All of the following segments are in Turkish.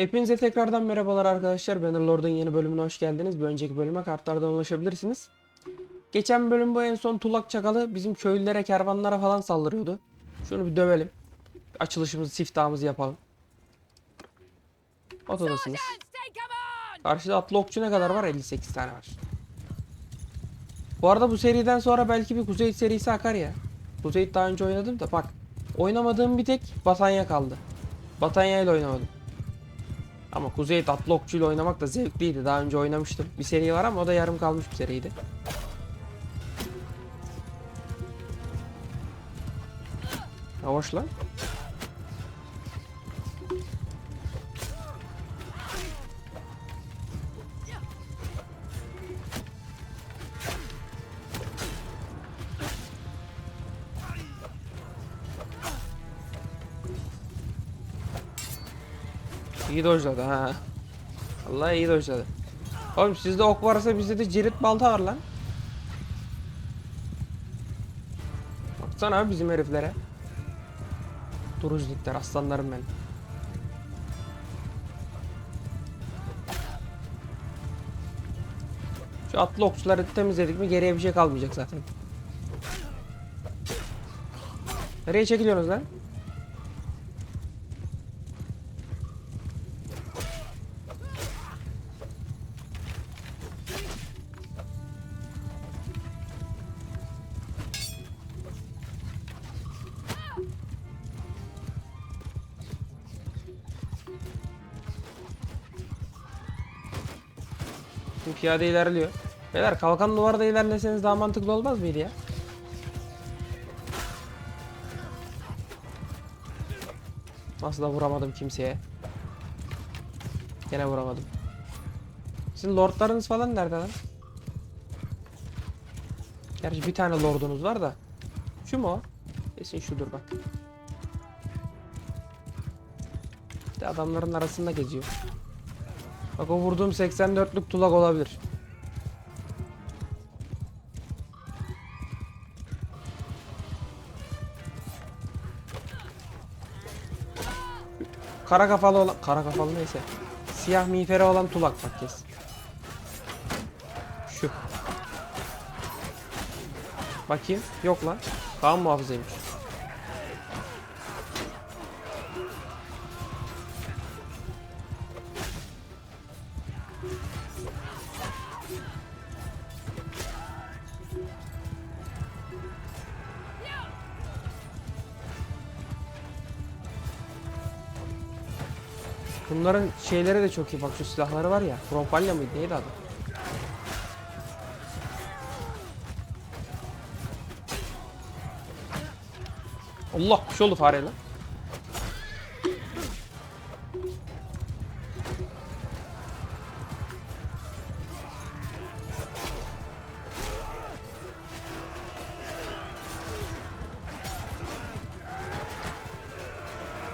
Hepinize tekrardan merhabalar arkadaşlar. Bannerlord'un yeni bölümüne hoş geldiniz. Bir önceki bölüme kartlardan ulaşabilirsiniz. Geçen bölüm bu en son Tulak Çakalı bizim köylülere, kervanlara falan saldırıyordu. Şunu bir dövelim. Açılışımızı, siftahımızı yapalım. Otodasınız. Karşıda atlı okçu ne kadar var? 58 tane var. Bu arada bu seriden sonra belki bir Kuzey serisi akar ya. Kuzey daha önce oynadım da bak. Oynamadığım bir tek Batanya kaldı. Batanya ile oynamadım. Ama Kuzey Tatlı Okçu ile oynamak da zevkliydi. Daha önce oynamıştım. Bir seri var ama o da yarım kalmış bir seriydi. Yavaş lan. İyi dojladı ha. Vallahi iyi dojladı. Oğlum sizde ok varsa bizde de cirit balta var lan. Baksana abi bizim heriflere. Duruzlikler aslanlarım benim. Şu atlı okçuları temizledik mi geriye bir şey kalmayacak zaten. Nereye çekiliyorsunuz lan? Piyade ilerliyor. Beyler kalkan duvarda ilerleseniz daha mantıklı olmaz mıydı ya? Nasıl da vuramadım kimseye. Gene vuramadım. Sizin lordlarınız falan nerede lan? Gerçi bir tane lordunuz var da. Şu mu o? Kesin şudur bak. Bir de adamların arasında geziyor. Bak o vurduğum 84'lük tulak olabilir. Kara kafalı olan kara kafalı neyse. Siyah miğferi olan tulak bak kes. Şu. Bakayım. Yok lan. Kaan muhafızıymış. Bunların şeyleri de çok iyi. Bak şu silahları var ya. Propalya mıydı? Neydi adı? Allah bir şey oldu fareye lan.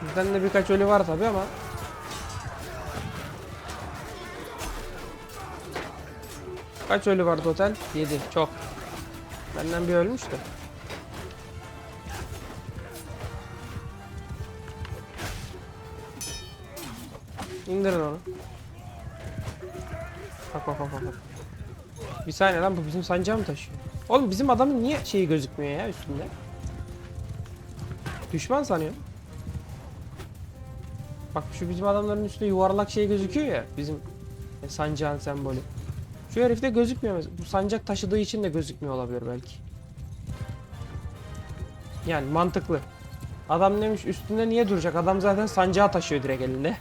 Bizden de birkaç ölü var tabi ama Kaç ölü var total? 7. Çok. Benden bir ölmüş de. İndirin onu. Bak bak bak bak. Bir saniye lan bu bizim sancağı mı taşıyor? Oğlum bizim adamın niye şeyi gözükmüyor ya üstünde? Düşman sanıyorum. Bak şu bizim adamların üstünde yuvarlak şey gözüküyor ya bizim e, sancağın sembolü. Şu herifte gözükmüyor mesela. Bu sancak taşıdığı için de gözükmüyor olabilir belki. Yani mantıklı. Adam demiş üstünde niye duracak? Adam zaten sancağı taşıyor direkt elinde.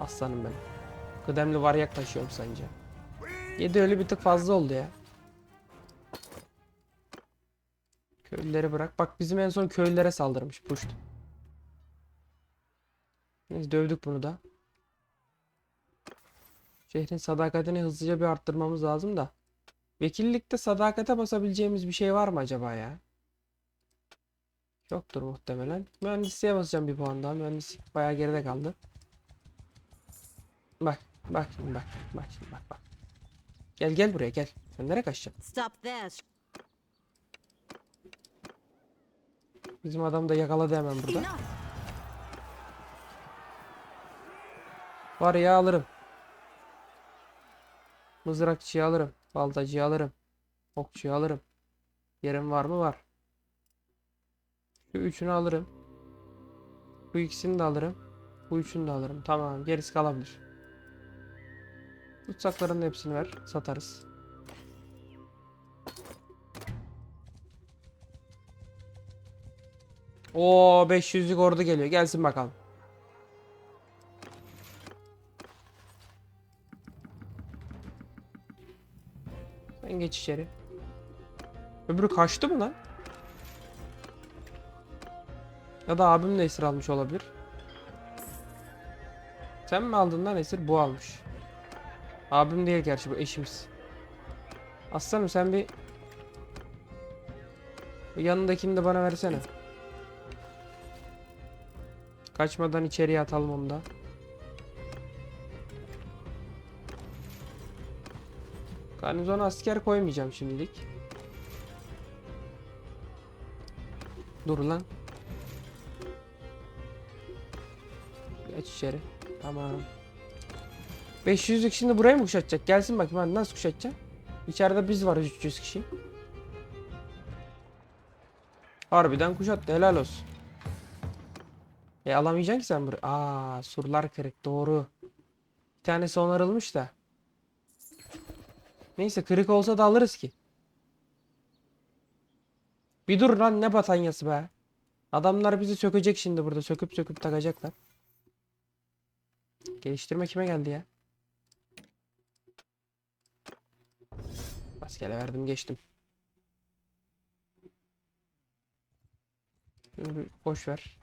Aslanım ben. Kıdemli varyak taşıyorum sancağı. 7 ölü bir tık fazla oldu ya. Köylüleri bırak. Bak bizim en son köylülere saldırmış. Puşt. Neyse dövdük bunu da. Şehrin sadakatini hızlıca bir arttırmamız lazım da. Vekillikte sadakate basabileceğimiz bir şey var mı acaba ya? Yoktur muhtemelen. Mühendisliğe basacağım bir puan daha. Mühendislik bayağı geride kaldı. Bak, bak şimdi bak. Bak şimdi bak bak. Gel gel buraya gel. Sen nereye kaçacaksın? Stop this. Bizim adam da yakaladı hemen burada. Var ya alırım. Mızrakçıyı alırım. Baltacıyı alırım. Okçuyu alırım. Yerim var mı? Var. Şu üçünü alırım. Bu ikisini de alırım. Bu üçünü de alırım. Tamam. Gerisi kalabilir. Tutsakların hepsini ver. Satarız. Oo 500'lük ordu geliyor. Gelsin bakalım. Sen geç içeri. Öbürü kaçtı mı lan? Ya da abim de esir almış olabilir. Sen mi aldın lan esir? Bu almış. Abim değil gerçi bu eşimiz. Aslanım sen bir bu yanındakini de bana versene. Kaçmadan içeriye atalım onu da. Garnizona asker koymayacağım şimdilik. Dur lan. Geç içeri. Tamam. 500'lük şimdi burayı mı kuşatacak? Gelsin bakayım hadi nasıl kuşatacak? İçeride biz varız 300 kişi. Harbiden kuşattı helal olsun. E alamayacaksın ki sen burayı. Aa surlar kırık doğru. Bir tanesi onarılmış da. Neyse kırık olsa da alırız ki. Bir dur lan ne batanyası be. Adamlar bizi sökecek şimdi burada. Söküp söküp takacaklar. Geliştirme kime geldi ya? Maskele verdim geçtim. Boş ver.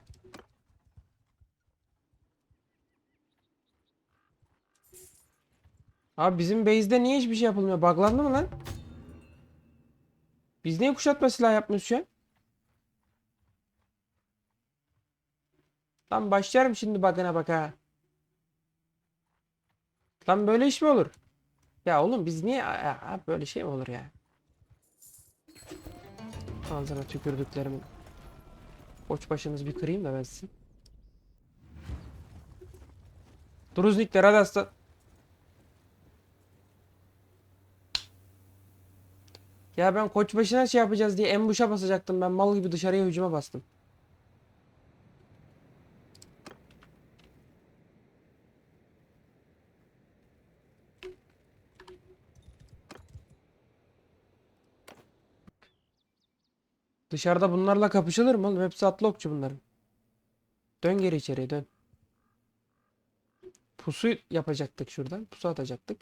Abi bizim base'de niye hiçbir şey yapılmıyor? Buglandı mı lan? Biz niye kuşatma silah yapmıyoruz şu an? Lan başlarım şimdi bakana bak ha. Lan böyle iş mi olur? Ya oğlum biz niye ya, böyle şey mi olur ya? Ağzına tükürdüklerimi. Koç başınız bir kırayım da ben sizin. Druznikler hadi aslan. Ya ben koç başına şey yapacağız diye embuşa basacaktım ben mal gibi dışarıya hücuma bastım. Dışarıda bunlarla kapışılır mı oğlum? Hepsi atlı okçu bunların. Dön geri içeriye dön. Pusu yapacaktık şuradan. Pusu atacaktık.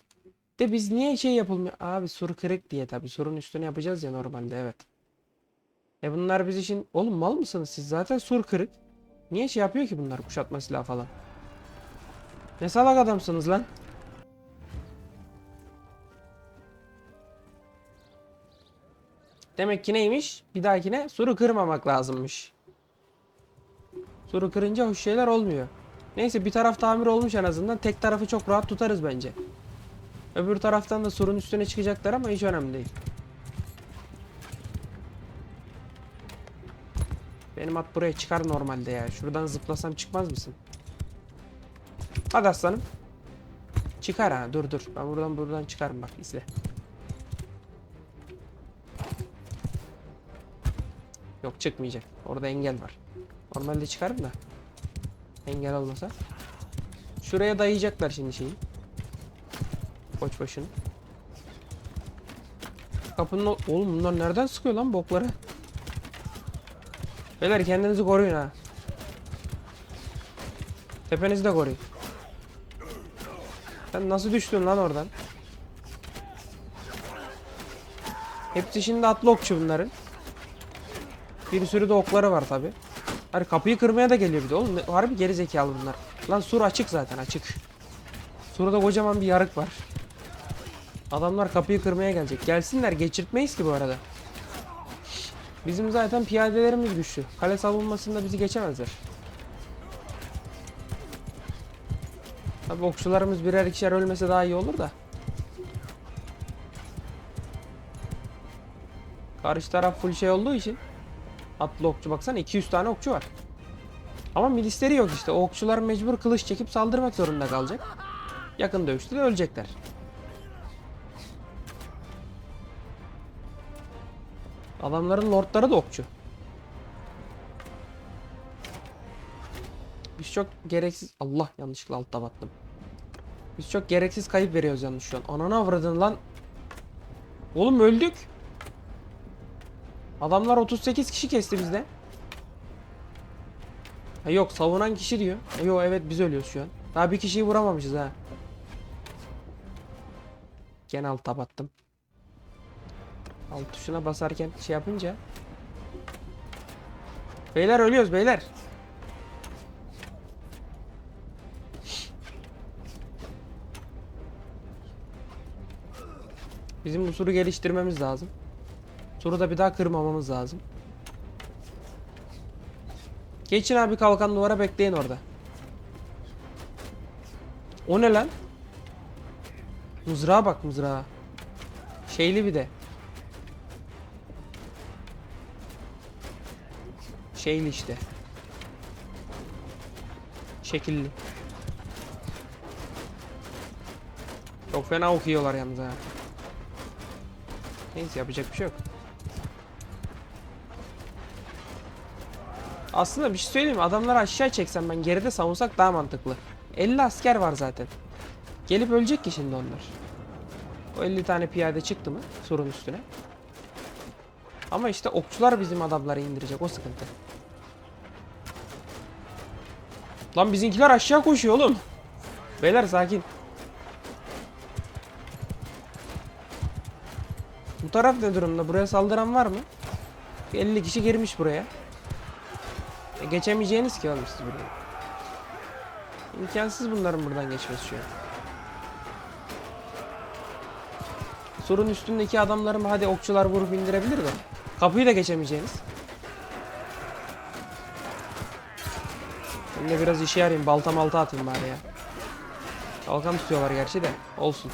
De biz niye şey yapılmıyor? Abi sur kırık diye tabii. Surun üstüne yapacağız ya normalde evet. E bunlar biz için... Oğlum mal mısınız siz? Zaten sur kırık. Niye şey yapıyor ki bunlar kuşatma silahı falan? Ne salak adamsınız lan? Demek ki neymiş? Bir dahakine suru kırmamak lazımmış. Suru kırınca hoş şeyler olmuyor. Neyse bir taraf tamir olmuş en azından. Tek tarafı çok rahat tutarız bence. Öbür taraftan da surun üstüne çıkacaklar ama hiç önemli değil. Benim at buraya çıkar normalde ya. Şuradan zıplasam çıkmaz mısın? Hadi aslanım. Çıkar ha dur dur. Ben buradan buradan çıkarım bak izle. Yok çıkmayacak. Orada engel var. Normalde çıkarım da. Engel olmasa. Şuraya dayayacaklar şimdi şeyi. Koç başını. Kapının Oğlum bunlar nereden sıkıyor lan bokları? Beyler kendinizi koruyun ha. Tepenizi de koruyun. Sen nasıl düştün lan oradan? Hepsi şimdi atlı okçu bunların. Bir sürü de okları var tabi. Hani kapıyı kırmaya da geliyor bir de oğlum. Harbi geri zekalı bunlar. Lan sur açık zaten açık. Surda kocaman bir yarık var. Adamlar kapıyı kırmaya gelecek. Gelsinler geçirtmeyiz ki bu arada. Bizim zaten piyadelerimiz güçlü. Kale savunmasında bizi geçemezler. Tabi okçularımız birer ikişer ölmese daha iyi olur da. Karşı taraf full şey olduğu için atlı okçu baksana 200 tane okçu var. Ama milisleri yok işte. O okçular mecbur kılıç çekip saldırmak zorunda kalacak. Yakın dövüşte de ölecekler. Adamların lordları da okçu. Biz çok gereksiz... Allah yanlışlıkla altta battım. Biz çok gereksiz kayıp veriyoruz yalnız şu an. Ananı avradın lan. Oğlum öldük. Adamlar 38 kişi kesti bizde. Ha yok savunan kişi diyor. Ha yok evet biz ölüyoruz şu an. Daha bir kişiyi vuramamışız ha. Gene alta battım. Alt tuşuna basarken şey yapınca. Beyler ölüyoruz beyler. Bizim bu suru geliştirmemiz lazım. Suru da bir daha kırmamamız lazım. Geçin abi kalkan duvara bekleyin orada. O ne lan? Mızrağa bak mızrağa. Şeyli bir de. Şeyli işte. Şekilli. Çok fena okuyorlar yalnız ha. Neyse yapacak bir şey yok. Aslında bir şey söyleyeyim mi? Adamları aşağı çeksem ben geride savunsak daha mantıklı. 50 asker var zaten. Gelip ölecek ki şimdi onlar. O 50 tane piyade çıktı mı surun üstüne. Ama işte okçular bizim adamları indirecek o sıkıntı. Lan bizimkiler aşağı koşuyor oğlum. Beyler sakin. Bu taraf ne durumda? Buraya saldıran var mı? 50 kişi girmiş buraya. E, geçemeyeceğiniz ki oğlum siz buradan. İmkansız bunların buradan geçmesi şu an. Surun üstündeki adamlarımı hadi okçular vurup indirebilir de. Kapıyı da geçemeyeceğiniz. De biraz işe yarayayım. Balta malta atayım bari ya. Kalkan tutuyorlar gerçi de. Olsun.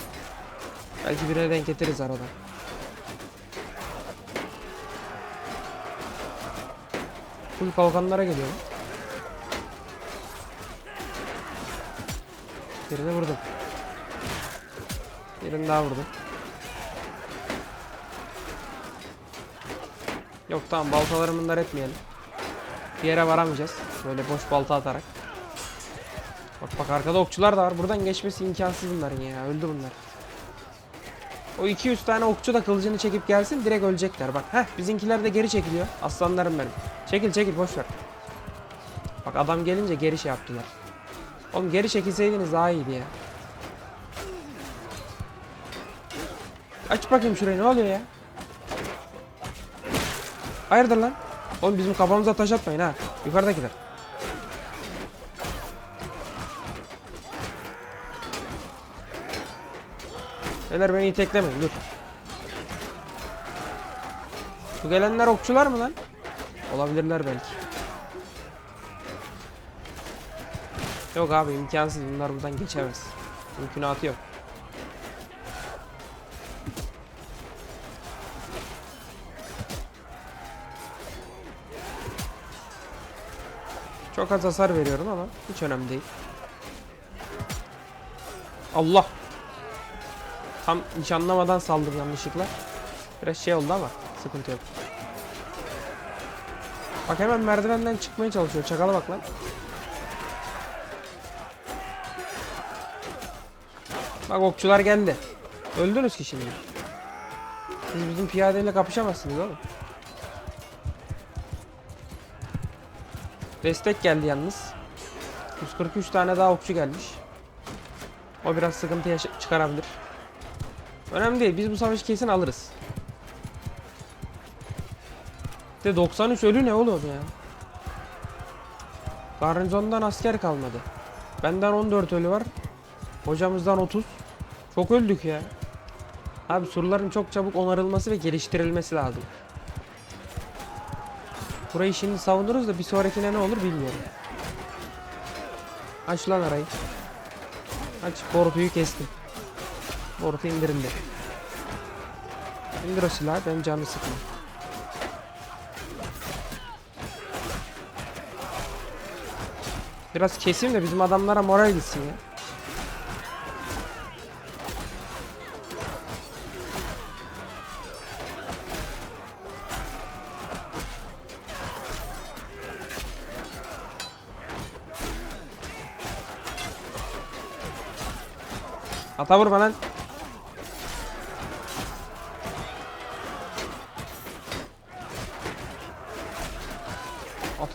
Belki birine denk getiririz aradan. Full kalkanlara geliyor. Birini vurdum. Birini daha vurdum. Yok tamam baltaları bunlar etmeyelim. Bir yere varamayacağız. Böyle boş balta atarak. Bak bak arkada okçular da var. Buradan geçmesi imkansız bunların ya. Öldü bunlar. O 200 tane okçu da kılıcını çekip gelsin direkt ölecekler. Bak heh bizimkiler de geri çekiliyor. Aslanlarım benim. Çekil çekil boş ver. Bak adam gelince geri şey yaptılar. Oğlum geri çekilseydiniz daha iyiydi ya. Aç bakayım şurayı ne oluyor ya? Hayırdır lan? Oğlum bizim kafamıza taş atmayın ha. Yukarıdakiler. Beyler beni iteklemeyin dur. Bu gelenler okçular mı lan? Olabilirler belki. Yok abi imkansız bunlar buradan geçemez. Mümkünatı yok. Çok az hasar veriyorum ama hiç önemli değil. Allah! Tam nişanlamadan saldım yanlışlıkla. Biraz şey oldu ama sıkıntı yok. Bak hemen merdivenden çıkmaya çalışıyor. Çakala bak lan. Bak okçular geldi. Öldünüz ki şimdi. Siz bizim piyadeyle kapışamazsınız oğlum. Destek geldi yalnız. 143 tane daha okçu gelmiş. O biraz sıkıntı çıkarabilir. Önemli değil. Biz bu savaşı kesin alırız. De 93 ölü ne oğlum ya? Garnizondan asker kalmadı. Benden 14 ölü var. Hocamızdan 30. Çok öldük ya. Abi surların çok çabuk onarılması ve geliştirilmesi lazım. Burayı şimdi savunuruz da bir sonrakine ne olur bilmiyorum. Aç lan arayı. Aç borutuyu kestim. Borutu indirildi. İndir o silahı benim canımı sıkma. Biraz keseyim de bizim adamlara moral gitsin ya. Ata vur bana.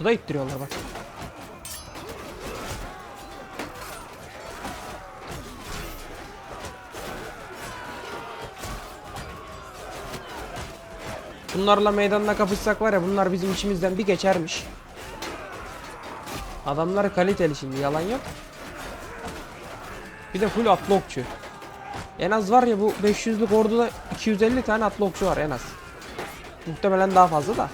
Atı da ittiriyorlar bak. Bunlarla meydanda kapışsak var ya bunlar bizim içimizden bir geçermiş. Adamlar kaliteli şimdi yalan yok. Bir de full atlı okçu. En az var ya bu 500'lük orduda 250 tane atlı okçu var en az. Muhtemelen daha fazla da.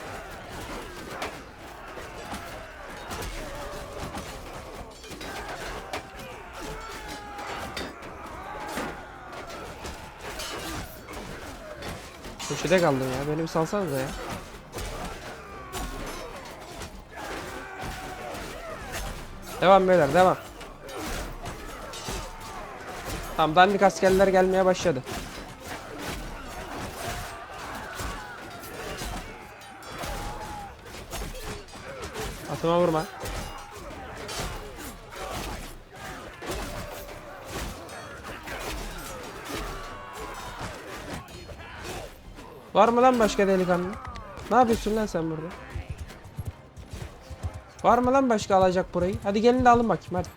Köşede kaldım ya. Beni bir salsanıza ya. Devam beyler devam. Tamam dandik askerler gelmeye başladı. Atıma vurma. Var mı lan başka delikanlı? Ne yapıyorsun lan sen burada? Var mı lan başka alacak burayı? Hadi gelin de alın bakayım hadi.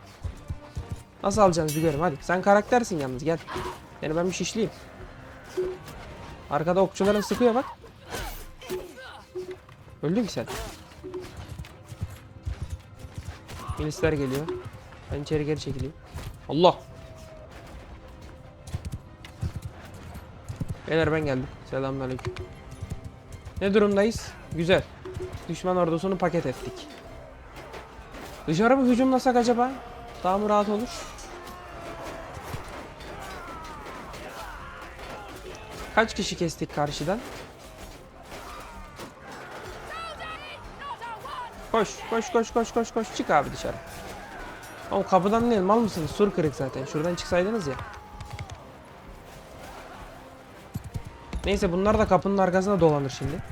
Nasıl alacaksınız biliyorum hadi. Sen karaktersin yalnız gel. Yani ben bir şişliyim. Arkada okçuların sıkıyor bak. Öldün ki sen. Milisler geliyor. Ben içeri geri çekileyim. Allah. Beyler ben geldim. Selamünaleyküm. Ne durumdayız? Güzel. Düşman ordusunu paket ettik. Dışarı mı hücumlasak acaba? Daha mı rahat olur? Kaç kişi kestik karşıdan? Koş, koş, koş, koş, koş, koş. Çık abi dışarı. Oğlum kapıdan değil, mal mısınız? Sur kırık zaten. Şuradan çıksaydınız ya. Neyse bunlar da kapının arkasına dolanır şimdi.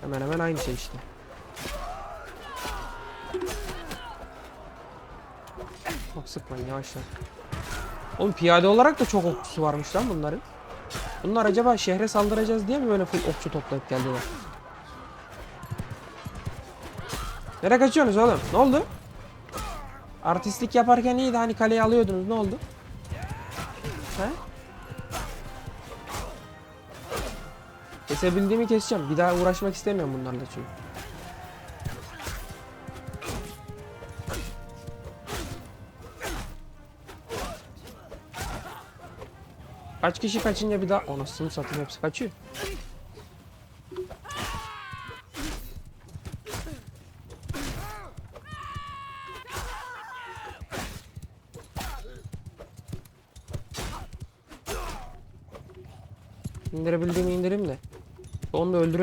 Hemen hemen aynı şey işte. Bak sıkmayın yavaşla. Oğlum piyade olarak da çok okçusu varmış lan bunların. Bunlar acaba şehre saldıracağız diye mi böyle full okçu toplayıp geldiler? Nereye kaçıyorsunuz oğlum? Ne oldu? Artistlik yaparken iyiydi hani kaleyi alıyordunuz ne oldu? He? Kesebildiğimi keseceğim. Bir daha uğraşmak istemiyorum bunlarla çünkü. Kaç kişi kaçınca bir daha anasını satayım hepsi kaçıyor.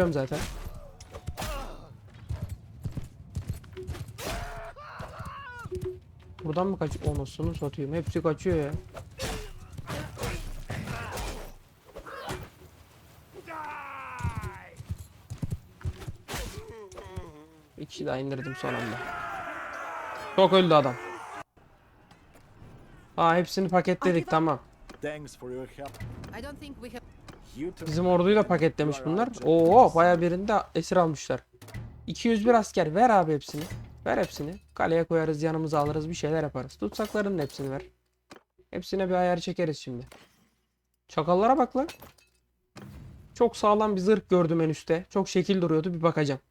Öldürüyorum zaten. Buradan mı kaç? Onusunu satayım. Hepsi kaçıyor ya. Bir kişi daha indirdim son anda. Çok öldü adam. Aa hepsini paketledik tamam. Thanks for your help. I don't think we have. Bizim orduyu da paketlemiş bunlar. Oo baya birinde esir almışlar. 201 asker ver abi hepsini. Ver hepsini. Kaleye koyarız yanımıza alırız bir şeyler yaparız. Tutsaklarının hepsini ver. Hepsine bir ayar çekeriz şimdi. Çakallara bak lan. Çok sağlam bir zırh gördüm en üstte. Çok şekil duruyordu bir bakacağım.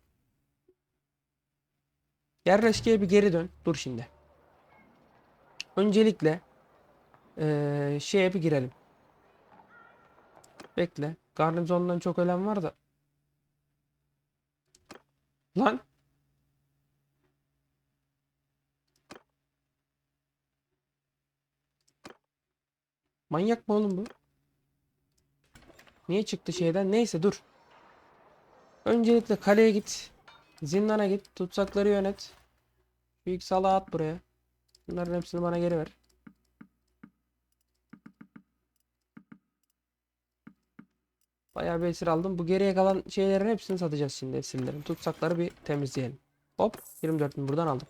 Yerleşkeye bir geri dön. Dur şimdi. Öncelikle eee şeye bir girelim. Bekle. Garnizondan çok ölen var da. Lan. Manyak mı oğlum bu? Niye çıktı şeyden? Neyse dur. Öncelikle kaleye git. Zindana git. Tutsakları yönet. Büyük salağı at buraya. Bunların hepsini bana geri ver. Bayağı bir esir aldım. Bu geriye kalan şeylerin hepsini satacağız şimdi esirlerin. Tutsakları bir temizleyelim. Hop 24 bin buradan aldım.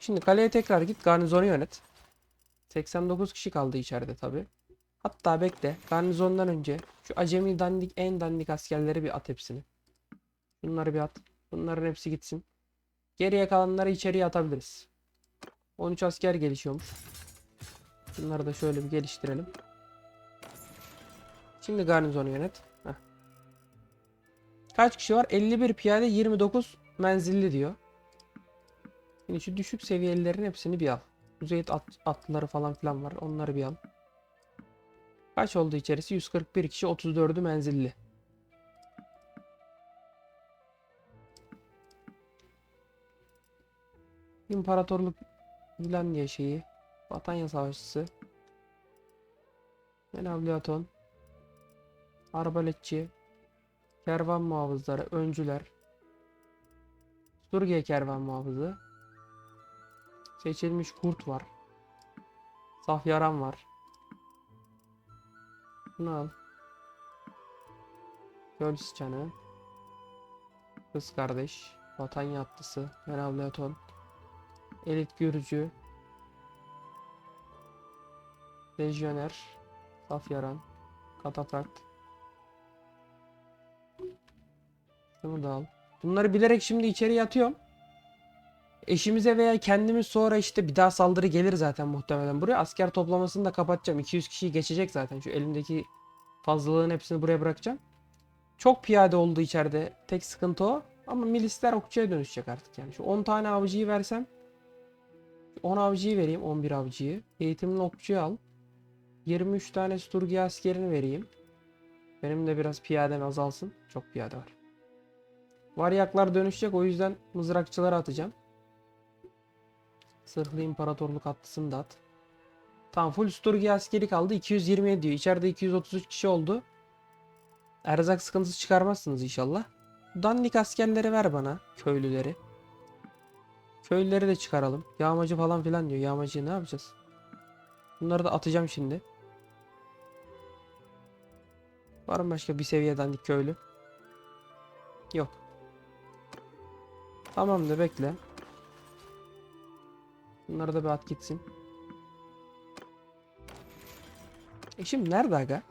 Şimdi kaleye tekrar git garnizonu yönet. 89 kişi kaldı içeride tabi. Hatta bekle. Garnizondan önce şu acemi dandik en dandik askerleri bir at hepsini. Bunları bir at. Bunların hepsi gitsin. Geriye kalanları içeriye atabiliriz. 13 asker gelişiyormuş. Bunları da şöyle bir geliştirelim. Şimdi garnizonu yönet. Heh. Kaç kişi var? 51 piyade 29 menzilli diyor. Şimdi şu düşük seviyelilerin hepsini bir al. Kuzey at, atlıları falan filan var. Onları bir al. Kaç oldu içerisi? 141 kişi 34'ü menzilli. İmparatorluk Finlandiya şeyi. Batanya Savaşçısı. Menavliaton. Arbaletçi. Kervan muhafızları. Öncüler. Sturge kervan muhafızı. Seçilmiş kurt var. Saf yaran var. Bunu al. Göl sıçanı. Kız kardeş. Batanya atlısı. Menavliaton. Elit Gürcü. Lejyoner. Saf yaran. Şunu da al. Bunları bilerek şimdi içeriye atıyorum. Eşimize veya kendimiz sonra işte bir daha saldırı gelir zaten muhtemelen buraya. Asker toplamasını da kapatacağım. 200 kişiyi geçecek zaten. Şu elimdeki fazlalığın hepsini buraya bırakacağım. Çok piyade oldu içeride. Tek sıkıntı o. Ama milisler okçuya dönüşecek artık yani. Şu 10 tane avcıyı versem. şu 10 avcıyı vereyim. 11 avcıyı. Eğitimli okçuyu al. 23 tane Sturgi askerini vereyim. Benim de biraz piyadem azalsın. Çok piyade var. Varyaklar dönüşecek o yüzden mızrakçılara atacağım. Sırhlı imparatorluk atlısını da at. Tamam full Sturgi askeri kaldı. 227 diyor. İçeride 233 kişi oldu. Erzak sıkıntısı çıkarmazsınız inşallah. Dandik askerleri ver bana. Köylüleri. Köylüleri de çıkaralım. Yağmacı falan filan diyor. Yağmacıyı ne yapacağız? Bunları da atacağım şimdi. Var mı başka bir seviye dandik köylü? Yok. Tamamdır bekle. Bunları da bir at gitsin. E şimdi nerede aga?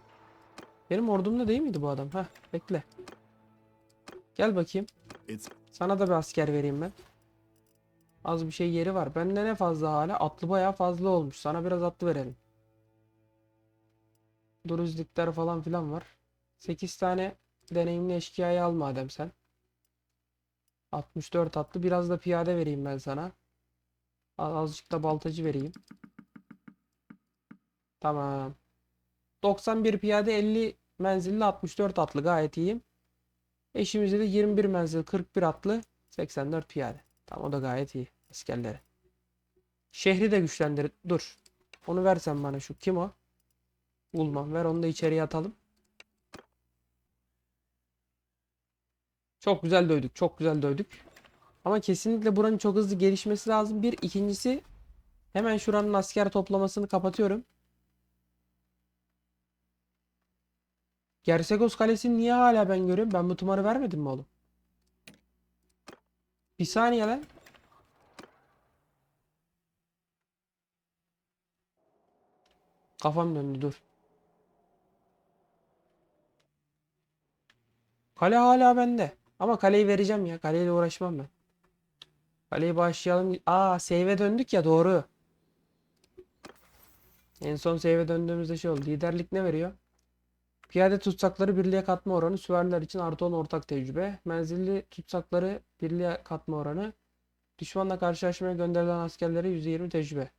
Benim ordumda değil miydi bu adam? Heh bekle. Gel bakayım. Sana da bir asker vereyim ben. Az bir şey yeri var. Bende ne fazla hala? Atlı bayağı fazla olmuş. Sana biraz atlı verelim. Duruzlikler falan filan var. 8 tane deneyimli eşkıyayı al madem sen. 64 atlı. Biraz da piyade vereyim ben sana. Az- Azıcık da baltacı vereyim. Tamam. 91 piyade 50 menzilli 64 atlı gayet iyiyim. Eşimizde de 21 menzil 41 atlı 84 piyade. Tamam o da gayet iyi askerleri. Şehri de güçlendir. Dur. Onu versen bana şu kim o? Ulman ver onu da içeriye atalım. Çok güzel dövdük. Çok güzel dövdük. Ama kesinlikle buranın çok hızlı gelişmesi lazım. Bir. ikincisi hemen şuranın asker toplamasını kapatıyorum. Gersegos Kalesi'ni niye hala ben görüyorum? Ben bu tumarı vermedim mi oğlum? Bir saniye lan. Kafam döndü dur. Kale hala bende. Ama kaleyi vereceğim ya. Kaleyle uğraşmam ben. Kaleyi başlayalım. Aa save'e döndük ya doğru. En son save'e döndüğümüzde şey oldu. Liderlik ne veriyor? Piyade tutsakları birliğe katma oranı süvariler için artı 10 ortak tecrübe. Menzilli tutsakları birliğe katma oranı. Düşmanla karşılaşmaya gönderilen askerlere %20 tecrübe.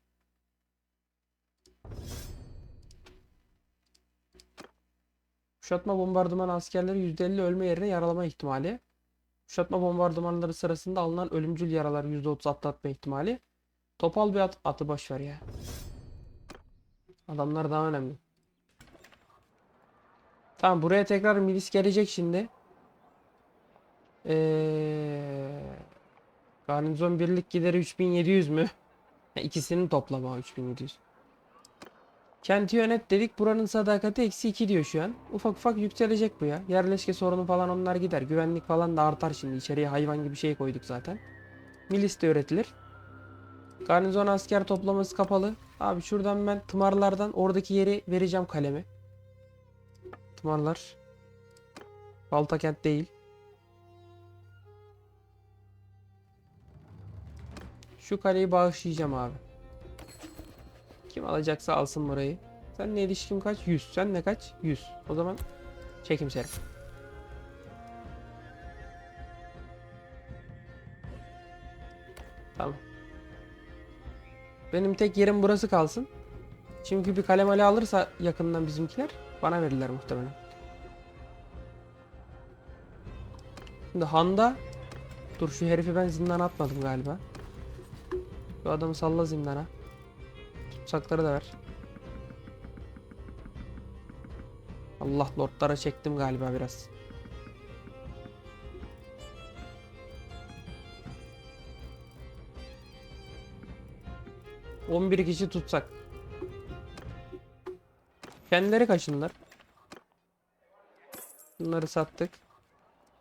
Kuşatma bombardımanı askerleri %50 ölme yerine yaralama ihtimali. Kuşatma bombardımanları sırasında alınan ölümcül yaralar %30 atlatma ihtimali. Topal bir at, atı boş ver ya. Adamlar daha önemli. Tamam buraya tekrar milis gelecek şimdi. Ee, garnizon birlik gideri 3700 mü? İkisinin toplamı o 3700. Kenti yönet dedik. Buranın sadakati eksi 2 diyor şu an. Ufak ufak yükselecek bu ya. Yerleşke sorunu falan onlar gider. Güvenlik falan da artar şimdi. İçeriye hayvan gibi şey koyduk zaten. Milis de öğretilir. Garnizon asker toplaması kapalı. Abi şuradan ben tımarlardan oradaki yeri vereceğim kalemi. Tımarlar. Baltakent değil. Şu kaleyi bağışlayacağım abi. Kim alacaksa alsın burayı. Sen ne ilişkin kaç? 100. Sen ne kaç? 100. O zaman çekimserim. Tamam. Benim tek yerim burası kalsın. Çünkü bir kalem ale alırsa yakından bizimkiler bana verirler muhtemelen. Şimdi Handa Dur şu herifi ben zindana atmadım galiba. Şu adamı salla zindana. Tutsakları da ver. Allah lordlara çektim galiba biraz. On bir kişi tutsak. Kendileri kaçınlar. Bunları sattık.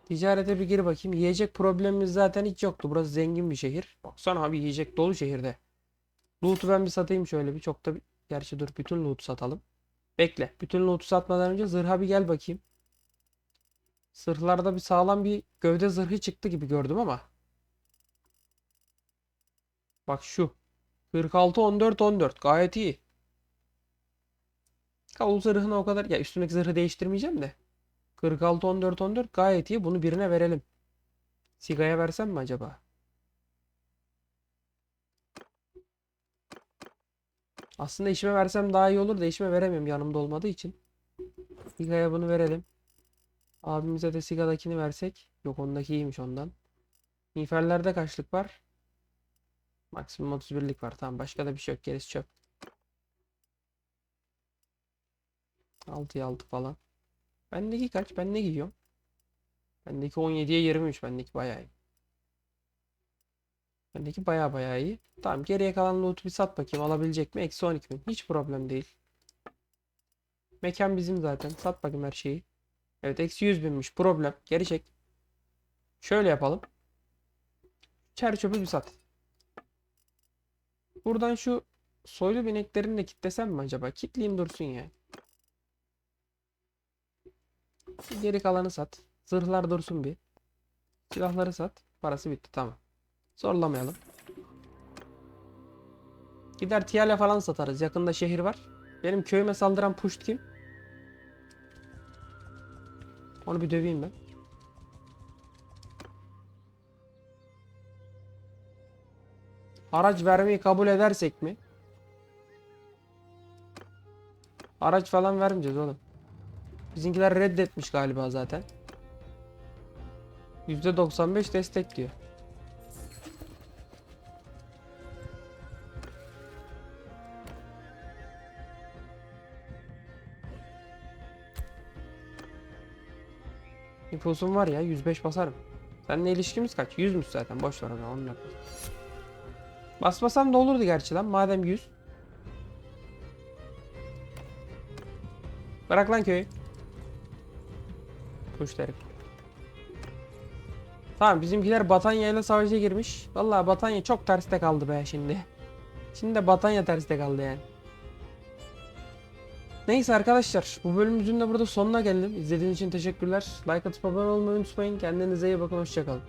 Ticarete bir gir bakayım. Yiyecek problemimiz zaten hiç yoktu. Burası zengin bir şehir. Baksana abi yiyecek dolu şehirde. Loot'u ben bir satayım şöyle bir. Çok da bir... Gerçi dur bütün loot'u satalım. Bekle. Bütün loot'u satmadan önce zırha bir gel bakayım. Zırhlarda bir sağlam bir gövde zırhı çıktı gibi gördüm ama. Bak şu. 46 14 14 gayet iyi. Kavul zırhını o kadar ya üstündeki zırhı değiştirmeyeceğim de. 46 14 14 gayet iyi. Bunu birine verelim. Siga'ya versem mi acaba? Aslında işime versem daha iyi olur da işime veremiyorum yanımda olmadığı için. Siga'ya bunu verelim. Abimize de Siga'dakini versek. Yok ondaki iyiymiş ondan. Miğferlerde kaçlık var? Maksimum 31'lik var. Tamam başka da bir şey yok. Gerisi çöp. 6'ya 6 falan. Bendeki kaç? Ben ne giyiyorum? Bendeki 17'ye 23. Bendeki bayağı iyi. Bendeki bayağı bayağı iyi. Tamam geriye kalan loot'u bir sat bakayım. Alabilecek mi? Eksi 12 bin. Hiç problem değil. Mekan bizim zaten. Sat bakayım her şeyi. Evet eksi 100 binmiş. Problem. Geri çek. Şöyle yapalım. Çer çöpü bir sat. Buradan şu soylu bineklerini de kitlesem mi acaba? Kitleyeyim dursun ya. Geri kalanı sat. Zırhlar dursun bir. Silahları sat. Parası bitti tamam. Zorlamayalım. Gider tiyale falan satarız. Yakında şehir var. Benim köyüme saldıran puşt kim? Onu bir döveyim ben. Araç vermeyi kabul edersek mi? Araç falan vermeyeceğiz oğlum. Bizimkiler reddetmiş galiba zaten. %95 destek diyor. Nüfusum var ya 105 basarım. Seninle ilişkimiz kaç? 100'müş zaten boş ver onu onu. Basmasam da olurdu gerçi lan madem 100. Bırak lan köyü. Kuş derim. Tamam bizimkiler Batanya ile savaşa girmiş. Vallahi Batanya çok terste kaldı be şimdi. Şimdi de Batanya terste kaldı yani. Neyse arkadaşlar bu bölümümüzün de burada sonuna geldim. İzlediğiniz için teşekkürler. Like atıp abone olmayı unutmayın. Kendinize iyi bakın. Hoşçakalın.